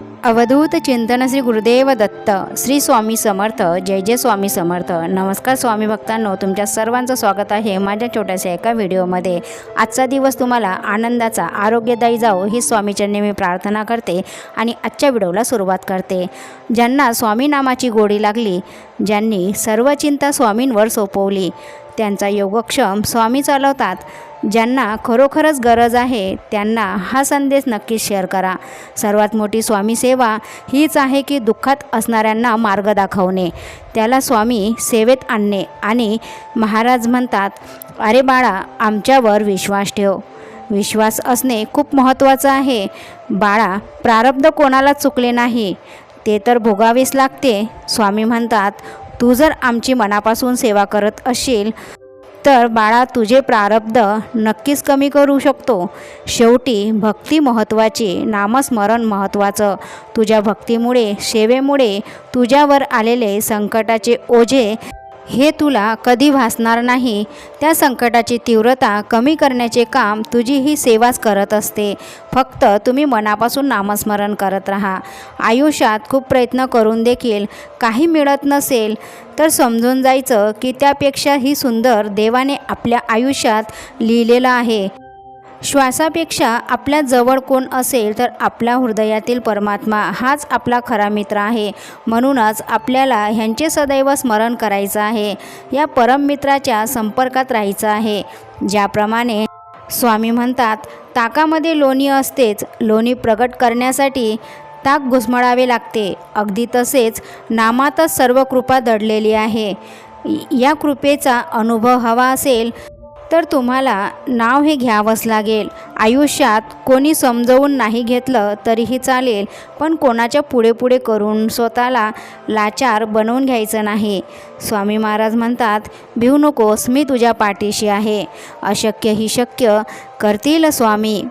अवधूत चिंतन श्री गुरुदेव दत्त श्री स्वामी समर्थ जय जय स्वामी समर्थ. नमस्कार स्वामी भक्तांनो तुमच्या सर्वांचं स्वागत आहे माझ्या छोट्याशा एका व्हिडिओमध्ये. आजचा दिवस तुम्हाला आनंदाचा आरोग्यदायी जाओ ही स्वामीचरणी मी प्रार्थना करते आणि आजच्या व्हिडिओला सुरुवात करते. ज्यांना स्वामी नामाची गोडी लागली ज्यांनी सर्व चिंता स्वामींवर सोपवली त्यांचा योगक्षम स्वामी चालवतात. ज्यांना खरोखरच गरज आहे त्यांना हा संदेश नक्कीच शेअर करा. सर्वात मोठी स्वामी सेवा हीच आहे की दुःखात असणाऱ्यांना मार्ग दाखवणे. त्याला स्वामी सेवेत आणणे आणि महाराज म्हणतात अरे बाळा आमच्यावर विश्वास ठेव. विश्वास असणे खूप महत्त्वाचं आहे. बाळा प्रारब्ध कोणाला चुकले नाही? ते तर भोगावेच लागते. स्वामी म्हणतात तू जर आमची मनापासून सेवा करत असशील तर बाळा तुझे प्रारब्ध नक्कीच कमी करू शकतो. शेवटी भक्ती महत्त्वाची नामस्मरण महत्त्वाचं. तुझ्या भक्तीमुळे सेवेमुळे तुझ्यावर आलेले संकटाचे ओझे हे तुला कधी भासणार नाही. त्या संकटाची तीव्रता कमी करण्याचे काम तुझी ही सेवाच करत असते. फक्त तुम्ही मनापासून नामस्मरण करत राहा. आयुष्यात खूप प्रयत्न करून देखील काही मिळत नसेल तर समजून जायचं की त्यापेक्षा ही सुंदर देवाने आपल्या आयुष्यात लिहिलेलं आहे. श्वासापेक्षा आपल्या जवळ कोण असेल तर आपल्या हृदयातील परमात्मा हाच आपला खरा मित्र आहे. म्हणूनच आपल्याला ह्यांचे सदैव स्मरण करायचं आहे. या परममित्राच्या संपर्कात राहायचं आहे. ज्याप्रमाणे स्वामी म्हणतात ताकामध्ये लोणी असतेच लोणी प्रगट करण्यासाठी ताक घुसमळावे लागते. अगदी तसेच नामातच सर्व कृपा दडलेली आहे. या कृपेचा अनुभव हवा असेल तर तुम्हाला नाव हे घ्यावंच लागेल. आयुष्यात कोणी समजवून नाही घेतलं तरीही चालेल पण कोणाच्या पुढे पुढे करून स्वतःला लाचार बनवून घ्यायचं नाही. स्वामी महाराज म्हणतात भिवू नकोस मी तुझ्या पाठीशी आहे. अशक्य ही शक्य करतील स्वामी.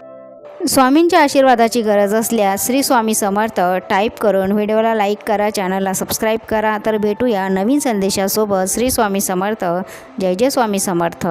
स्वामींच्या आशीर्वादाची गरज असल्यास श्री स्वामी समर्थ टाईप करून व्हिडिओला लाईक करा चॅनलला सबस्क्राईब करा. तर भेटूया नवीन संदेशासोबत. श्री स्वामी समर्थ. जय जय स्वामी समर्थ.